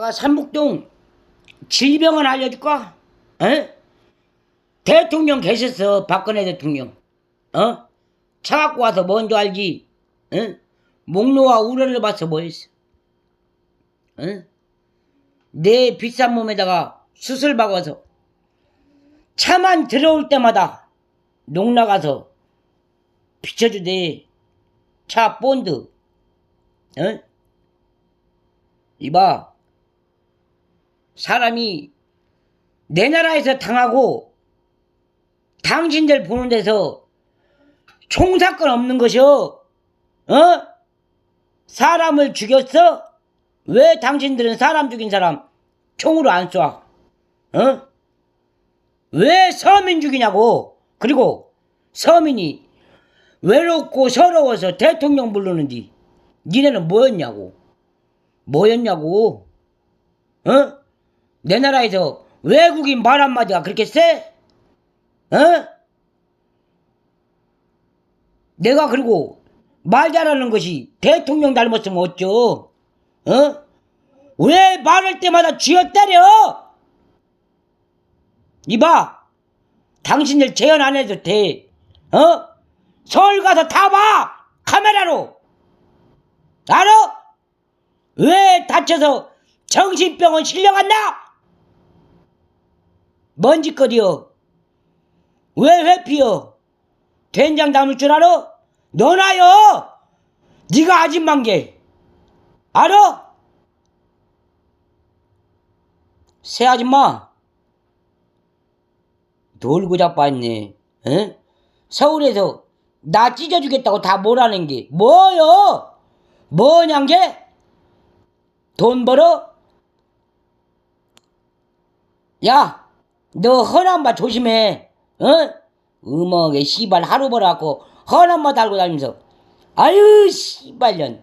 아, 삼북동 질병을 알려줄까? 어? 대통령 계셨어 박근혜 대통령 어? 차 갖고 와서 뭔줄 알지? 어? 목로와 우려를 봐서 뭐했어? 어? 내 비싼 몸에다가 수술 박아서 차만 들어올 때마다 농 나가서 비춰주대 차 본드 어? 이봐 사람이 내 나라에서 당하고 당신들 보는 데서 총사건 없는 것이여 어? 사람을 죽였어? 왜 당신들은 사람 죽인 사람 총으로 안 쏴? 어? 왜 서민 죽이냐고 그리고 서민이 외롭고 서러워서 대통령 부르는지 니네는 뭐였냐고 뭐였냐고 어? 내 나라에서 외국인 말 한마디가 그렇게 세? 어? 내가 그리고 말 잘하는 것이 대통령 닮았으면 어쩌? 어? 왜 말할 때마다 쥐어 때려? 이봐, 당신들 재연 안 해도 돼. 어? 서울 가서 다 봐! 카메라로! 알아? 왜 다쳐서 정신병원 실려갔나? 뭔 짓거리여? 왜 회피여? 된장 담을 줄 알아? 너나요! 네가 아줌만 게 알아? 새 아줌마 놀고 자빠했네 응? 서울에서 나 찢어주겠다고 다 뭐라는 게 뭐여? 뭐냔 게? 돈 벌어? 야, 너 허남바 조심해. 어? 음악에 씨발 하루 벌어갖고 허남바 달고 다니면서 아유 씨발년